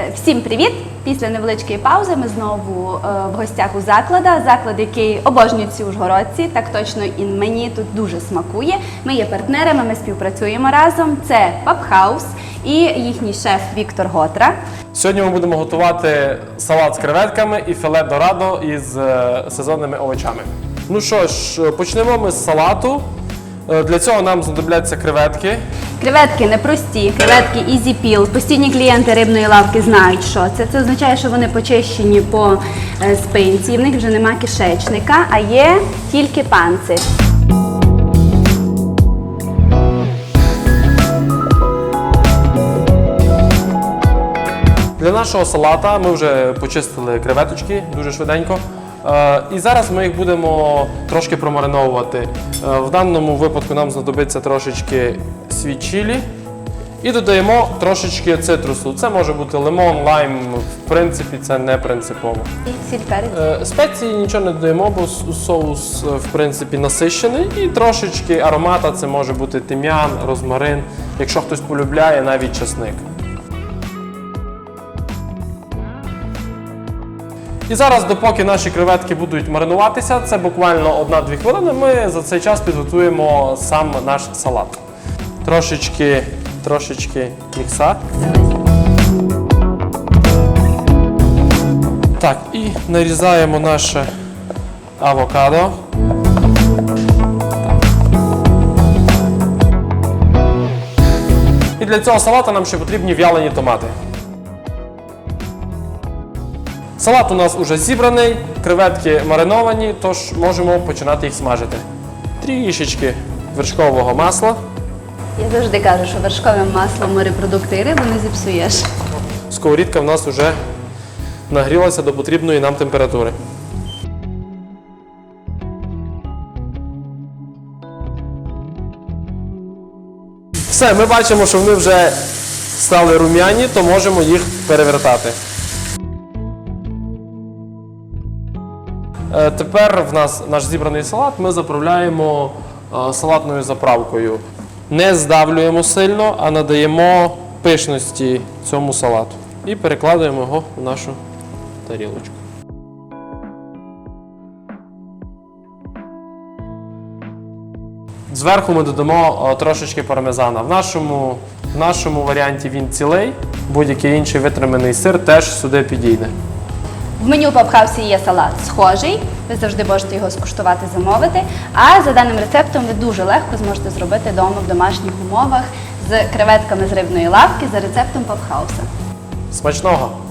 Е, Всім привіт! Після невеличкої паузи ми знову е, в гостях у заклада. Заклад, який обожнюють ці ужгородці, так точно і мені тут дуже смакує. Ми є партнерами, ми співпрацюємо разом. Це Пабхаус і їхній шеф Віктор Готра. Сьогодні ми будемо готувати салат з креветками і філе дорадо із е, сезонними овочами. Ну що ж, почнемо ми з салату. Для цього нам знадобляться креветки. Креветки непрості, креветки Easy Peel. Постійні клієнти рибної лавки знають, що це. Це означає, що вони почищені по е, спинці, в них вже нема кишечника, а є тільки панцир. Для нашого салата ми вже почистили креветочки дуже швиденько. Е, І зараз ми їх будемо трошки промариновувати. Е, В даному випадку нам знадобиться трошечки світ чилі. І додаємо трошечки цитрусу. Це може бути лимон, лайм, в принципі, це не принципово. І сіль перець. Е, Спеції нічого не додаємо, бо соус е, в принципі насищений. І трошечки аромата це може бути тим'ян, розмарин, якщо хтось полюбляє, навіть чесник. І зараз, допоки наші креветки будуть маринуватися, це буквально 1-2 хвилини, ми за цей час підготуємо сам наш салат. Трошечки, трошечки мікса. Так, і нарізаємо наше авокадо. І для цього салату нам ще потрібні в'ялені томати. Салат у нас уже зібраний, креветки мариновані, тож можемо починати їх смажити. Трішечки вершкового масла. Я завжди кажу, що вершковим маслом морепродукти і рибу не зіпсуєш. Сковорідка в нас вже нагрілася до потрібної нам температури. Все, ми бачимо, що вони вже стали рум'яні, то можемо їх перевертати. Е, Тепер в нас наш зібраний салат ми заправляємо е, салатною заправкою. Не здавлюємо сильно, а надаємо пишності цьому салату. І перекладаємо його в нашу тарілочку. Зверху ми додамо е, трошечки пармезана. В нашому, в нашому варіанті він цілий, будь-який інший витриманий сир теж сюди підійде. В меню Пабхаусі є салат схожий. Ви завжди можете його скуштувати, замовити. А за даним рецептом ви дуже легко зможете зробити вдома в домашніх умовах з креветками з рибної лавки за рецептом Папхауса. Смачного!